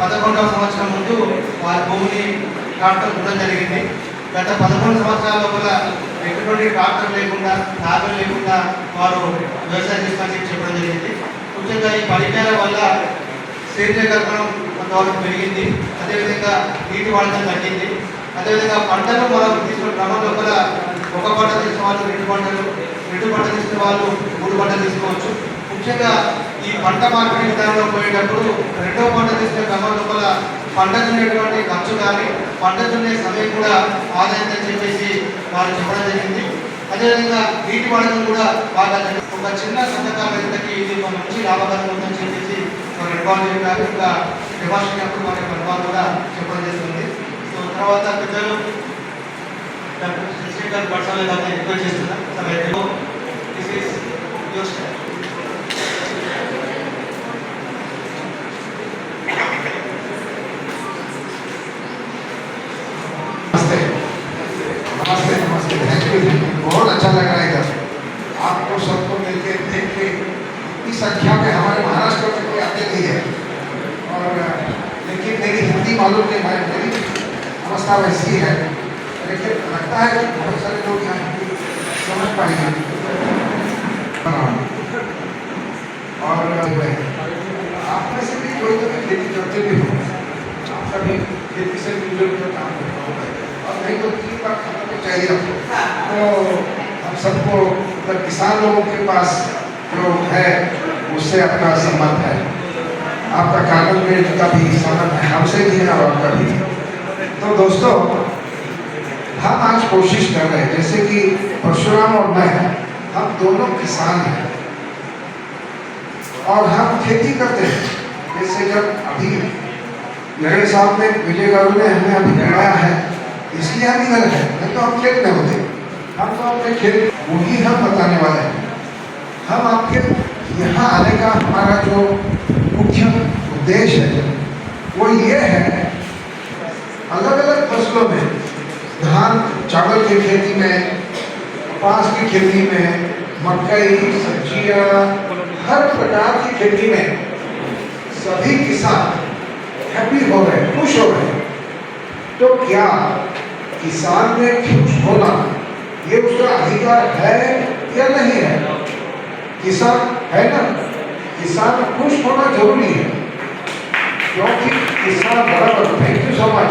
పదకొండవ సంవత్సరం ముందు వారి భూమిని ట్రాక్టర్ కూడా జరిగింది. గత పదకొండు సంవత్సరాల లోపల ఎటువంటి ట్రాక్టర్ లేకుండా నాగలు లేకుండా వారు వ్యవసాయం చేస్తామని చెప్పడం జరిగింది. ముఖ్యంగా ఈ పరిజ్ఞానం వల్ల సేంద్రియ కర్మణం కొంతవరకు పెరిగింది. అదేవిధంగా నీటి వాడకం తగ్గింది. అదేవిధంగా పంటలు మనం తీసుకున్న క్రమం లోపల ఒక పంట తీసుకున్న వాళ్ళు రెండు పంటలు రెండు పంట తీసుకున్న వాళ్ళు మూడు పంటలు తీసుకోవచ్చు. ముఖ్యంగా ఈ పంట మార్పిడి విధానంలో పోయేటప్పుడు రెండవ పంట తీసుకునే క్రమం లోపల పంట దున్నేటువంటి ఖర్చు కానీ పంట దున్నే సమయం కూడా ఆదాయం అని చెప్పేసి వారు చెప్పడం జరిగింది. అదేవిధంగా నీటి వాడకం కూడా బాగా ఒక చిన్న సంతకాల రైతులకి ఇది ఒక మంచి లాభకరం ఉందని చెప్పేసి మన నిర్మాణం గారు ఇంకా డెమాన్స్ట్రేషన్ మన నిర్మాణం కూడా చెప్పడం జరుగుతుంది. సో తర్వాత పెద్దలు డాక్టర్ శశి గారు పర్సనల్ గారిని రిక్వెస్ట్ చేస్తున్నాం సమయంలో దిస్ ఇస్ యువర్ बहुत अच्छा लग रहा है इधर। आपको सबको मिलके देख के इतनी संख्या में हमारे महाराष्ट्र में कोई आते नहीं है। और लेकिन मेरी हिंदी मालूम नहीं भाई मेरी अवस्था वैसी है। लेकिन लगता है कि बहुत सारे लोग यहाँ हिंदी समझ पाएँगे हाँ। और आप में से भी कोई तो भी खेती करते भी हो। आप कभी खेती से मिलजुल कर काम करता होगा और नहीं तो बार तो हम सबको मतलब किसान लोगों के पास जो है, उससे आपका संबंध है। आपका कागज़ में का भी संबंध है, हमसे भी है और आपका भी तो दोस्तों, हम आज कोशिश कर रहे हैं, जैसे कि परशुराम और मैं, हम दोनों किसान हैं। और हम खेती करते हैं। जैसे जब अभी मेरे साहब ने विजय गारू ने हमें अभी बुलाया है इसलिए हम इधर है। नहीं तो हम खेत में होते हम तो अपने खेत वही हम बताने वाले हैं। हम आपके, यहाँ आने का हमारा जो मुख्य उद्देश्य है, वो ये है अलग अलग फ़सलों में, धान, चावल की खेती में, कपास की खेती में, मकई, सब्ज़ियाँ, हर प्रकार की खेती में सभी किसान हैप्पी हो गए खुश हो गए तो क्या किसान में खुश होना, ये उसका अधिकार है या नहीं है? किसान है ना? किसान खुश होना ज़रूरी है, क्योंकि किसान बराबर थैंक यू सो मच